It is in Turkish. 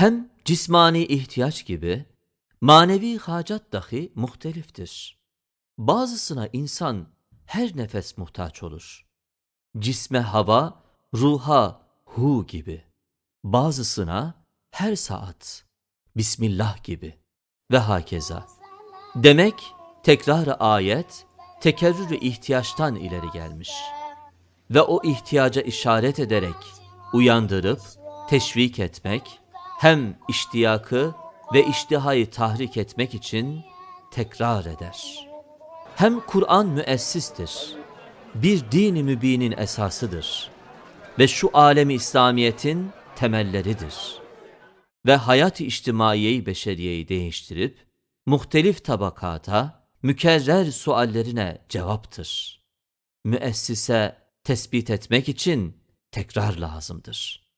Hem cismani ihtiyaç gibi manevi hacat dahi muhteliftir. Bazısına insan her nefes muhtaç olur. Cisme hava, ruha hu gibi. Bazısına her saat Bismillah gibi ve hakeza. Demek tekrar ayet tekerrür ihtiyaçtan ileri gelmiş ve o ihtiyaca işaret ederek uyandırıp teşvik etmek hem iştiyakı ve iştihayı tahrik etmek için tekrar eder. Hem Kur'an müessistir. Bir dini mübinin esasıdır ve şu alemi İslamiyet'in temelleridir. Ve hayat-ı içtimaiyeyi beşeriyeyi değiştirip muhtelif tabakata, mükerrer suallerine cevaptır. Müessise tespit etmek için tekrar lazımdır.